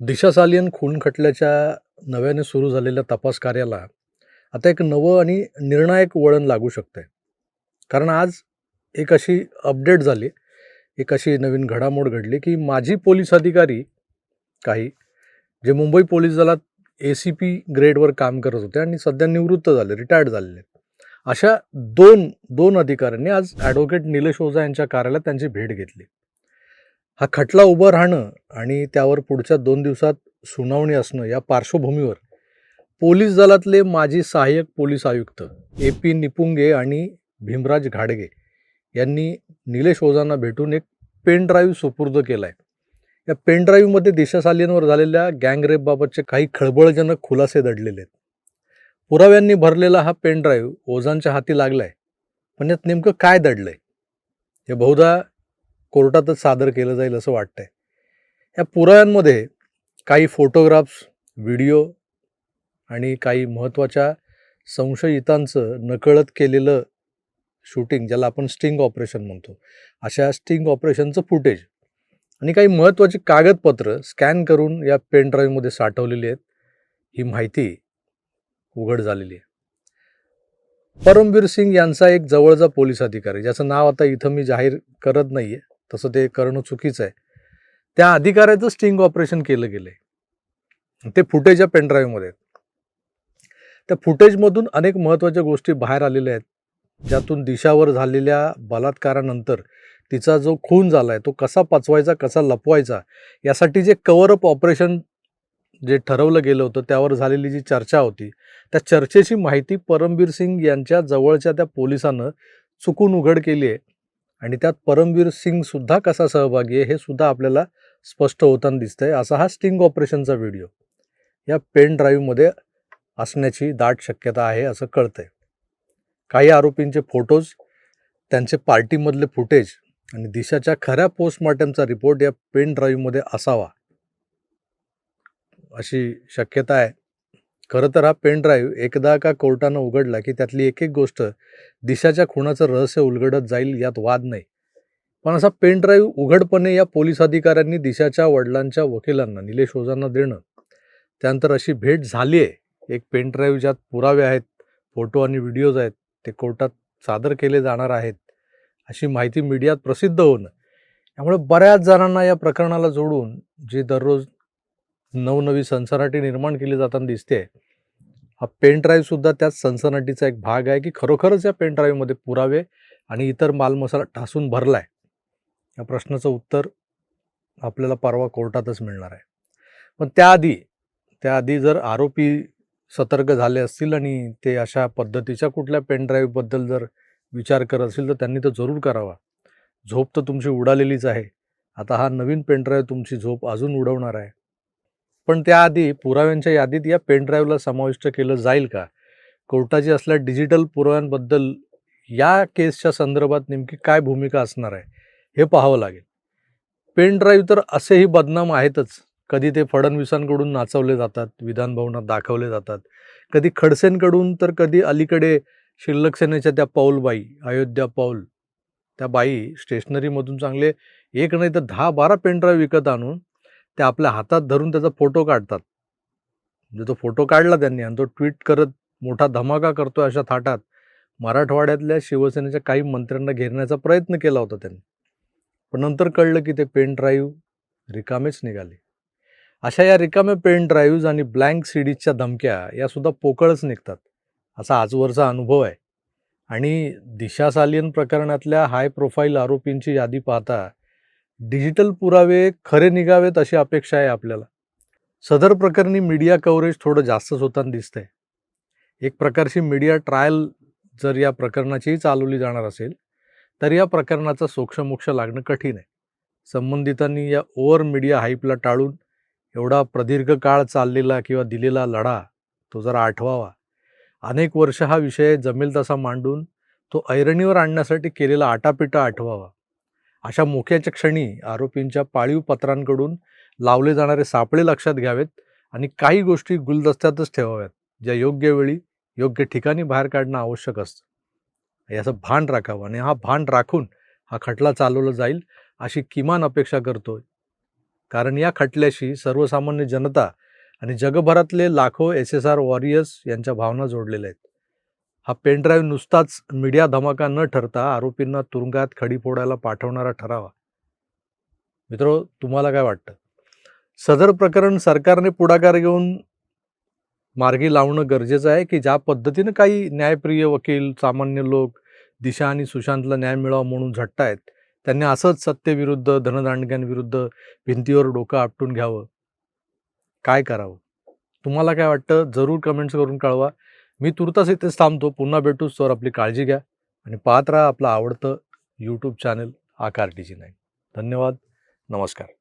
दिशा सालियन खून खटल्याच्या नव्याने सुरू झालेल्या तपास कार्याला आता एक नवं आणि निर्णायक वळण लागू शकतंय. कारण आज एक अशी अपडेट झाली एक अशी नवीन घडामोड घडली की माजी पोलीस अधिकारी काही जे मुंबई पोलीस दलात ए सी पी ग्रेडवर काम करत होते आणि सध्या निवृत्त झाले रिटायर्ड झालेले अशा दोन दोन अधिकाऱ्यांनी आज ॲडव्होकेट निलेश ओझा यांच्या कार्यालयात त्यांची भेट घेतली. हा खटला उभं राहणं आणि त्यावर पुढच्या दोन दिवसात सुनावणी असणं या पार्श्वभूमीवर पोलीस दलातले माजी सहाय्यक पोलीस आयुक्त ए पी निपुंगे आणि भीमराज घाडगे यांनी निलेश ओझांना भेटून एक पेन ड्राईव्ह सुपूर्द केला आहे या पेन ड्राईव्हमध्ये झालेल्या गँगरेपबाबतचे काही खळबळजनक खुलासे दडलेले आहेत. पुराव्यांनी भरलेला हा पेन ड्राईव्ह ओझांच्या हाती लागला आहे पण यात नेमकं काय दडलं आहे हे बहुधा कोर्टातच सादर केलं जाईल असं वाटतंय. या पुराव्यांमध्ये काही फोटोग्राफ्स व्हिडिओ आणि काही महत्त्वाच्या संशयितांचं नकळत केलेलं शूटिंग ज्याला आपण स्टिंग ऑपरेशन म्हणतो अशा स्टिंग ऑपरेशनचं फुटेज आणि काही महत्त्वाची कागदपत्र स्कॅन करून या पेन ड्राईव्हमध्ये साठवलेली आहेत ही माहिती उघड झालेली आहे. परमवीर सिंग यांचा एक जवळचा पोलीस अधिकारी ज्याचं नाव आता इथं मी जाहीर करत नाही आहे तसं ते करणं चुकीचं आहे. त्या अधिकाऱ्याचं स्टिंग ऑपरेशन केलं गेलं आहे ते फुटेज या पेनड्राईव्हमध्ये आहेत. त्या फुटेजमधून अनेक महत्त्वाच्या गोष्टी बाहेर आलेल्या आहेत. ज्यातून दिशावर झालेल्या बलात्कारानंतर तिचा जो खून झाला आहे तो कसा पचवायचा कसा लपवायचा यासाठी जे कवरअप ऑपरेशन जे ठरवलं गेलं होतं त्यावर झालेली जी चर्चा होती त्या चर्चेची माहिती परमबीर सिंग यांच्या जवळच्या त्या पोलिसानं चुकून उघड केली आहे. आणि त्यात परमवीर सिंग सुद्धा कसा सहभागी आहे हे सुद्धा आपल्याला स्पष्ट होताना दिसतंय. असा हा स्टिंग ऑपरेशनचा व्हिडिओ. या पेन ड्राईव्हमध्ये असण्याची दाट शक्यता आहे असं कळतंय. काही आरोपींचे फोटोज त्यांचे पार्टीमधले फुटेज आणि दिशाच्या खऱ्या पोस्टमॉर्टमचा रिपोर्ट या पेन ड्राईव्हमध्ये असावा. अशी शक्यता आहे. खरं तर हा पेन ड्राईव्ह एकदा का कोर्टानं उघडला की त्यातली एक एक गोष्ट दिशाच्या खुणाचं रहस्य उलगडत जाईल यात वाद नाही. पण असा पेन ड्राईव्ह उघडपणे या पोलीस अधिकाऱ्यांनी दिशाच्या वडिलांच्या वकिलांना निलेश ओझांना देणं. त्यानंतर अशी भेट झाली आहे. एक पेन ड्राईव्ह ज्यात पुरावे आहेत फोटो आणि व्हिडिओज आहेत ते कोर्टात सादर केले जाणार आहेत अशी माहिती मीडियात प्रसिद्ध होणं. त्यामुळे बऱ्याच जणांना या प्रकरणाला जोडून जे दररोज नवनवी सनसनाटी निर्माण केली जाताना दिसते. हा पेन ड्राईव्ह त्याच सनसनाटीचा एक भाग आहे की खरोखरच या पेन ड्राईव्हमध्ये पुरावे आणि इतर मालमसाला ठासून भरला आहे या प्रश्नाचं उत्तर आपल्याला परवा कोर्टातच मिळणार आहे. पण त्याआधी त्याआधी जर आरोपी सतर्क झाले असतील आणि ते अशा पद्धतीच्या कुठल्या पेन ड्राईव्हबद्दल जर विचार करत असेल तर त्यांनी तर जरूर करावा. झोप तर तुमची उडालेलीच आहे. आता हा नवीन पेन ड्राईव्ह तुमची झोप अजून उडवणार आहे. पण त्याआधी पुराव्यांच्या यादीत या पेनड्राईव्हला समाविष्ट केलं जाईल का? कोर्टाची असल्या डिजिटल पुराव्यांबद्दल या केसच्या संदर्भात नेमकी काय भूमिका असणार आहे हे पाहावं लागेल. पेन ड्राईव्ह तर असेही बदनाम आहेतच. कधी ते फडणवीसांकडून नाचवले जातात विधानभवनात दाखवले जातात. कधी खडसेंकडून तर कधी अलीकडे शिल्लक सेनेच्या त्या पौलबाई अयोध्या पौल त्या बाई स्टेशनरीमधून चांगले एक नाही तर दहा बारा पेनड्राईव्ह विकत आणून ते आपल्या हातात धरून त्याचा फोटो काढतात. म्हणजे तो फोटो काढला त्यांनी आणि तो ट्विट करत मोठा धमाका करतोय अशा थाटात. मराठवाड्यातल्या शिवसेनेच्या काही मंत्र्यांना घेरण्याचा प्रयत्न केला होता त्यांनी. पण नंतर कळलं की ते पेन ड्राईव्ह रिकामेच निघाले. अशा या रिकाम्या पेन ड्राईव्ह आणि ब्लँक सीडीजच्या धमक्या यासुद्धा पोकळच निघतात. असा आजवरचा अनुभव आहे. आणि दिशा सालियन प्रकरणातल्या हाय प्रोफाईल आरोपींची यादी पाहता डिजिटल पुरावे खरे निघावेत अशी अपेक्षा आहे आपल्याला. सदर प्रकरणी मीडिया कव्हरेज थोडं जास्तच होताना दिसतंय. एक प्रकारची मीडिया ट्रायल जर या प्रकरणाचीही चालवली जाणार असेल तर या प्रकरणाचा सोक्षमोक्ष लागणं कठीण आहे. संबंधितांनी या ओव्हर मीडिया हाईपला टाळून एवढा प्रदीर्घ काळ चाललेला किंवा दिलेला लढा तो जरा आठवावा. अनेक वर्ष हा विषय जमेल तसा मांडून तो ऐरणीवर आणण्यासाठी केलेला आटापिटा आठवावा. अशा मोक्याच्या क्षणी आरोपींच्या पाळीव पत्रांकडून लावले जाणारे सापळे लक्षात घ्यावेत आणि काही गोष्टी गुलदस्त्यातच ठेवाव्यात ज्या योग्य वेळी योग्य ठिकाणी बाहेर काढणं आवश्यक असतं. याचं भान राखावं आणि हा भान राखून हा खटला चालवला जाईल अशी किमान अपेक्षा करतोय. कारण या खटल्याशी सर्वसामान्य जनता आणि जगभरातले लाखो एस एस आर वॉरियर्स यांच्या भावना जोडलेल्या आहेत. हा पेनड्राईव्ह नुसताच मीडिया धमाका न ठरता आरोपींना तुरुंगात खडी फोडायला पाठवणारा ठरावा. मित्र तुम्हाला काय वाटतं? सदर प्रकरण सरकारने पुढाकार घेऊन मार्गी लावणं गरजेचं आहे की ज्या पद्धतीनं काही न्यायप्रिय वकील सामान्य लोक दिशा आणि सुशांतला न्याय मिळावा म्हणून झटतायत त्यांनी असंच सत्तेविरुद्ध धनदांडग्यांविरुद्ध भिंतीवर डोकं आपटून घ्यावं? काय करावं? तुम्हाला काय वाटतं? जरूर कमेंट्स करून कळवा. मी तुर्तास इथेच थांबतो. पुन्हा भेटूच तर आपली काळजी घ्या. आणि पाहत राहा आपलं आवडतं YouTube channel Aakar T G nine. धन्यवाद. नमस्कार.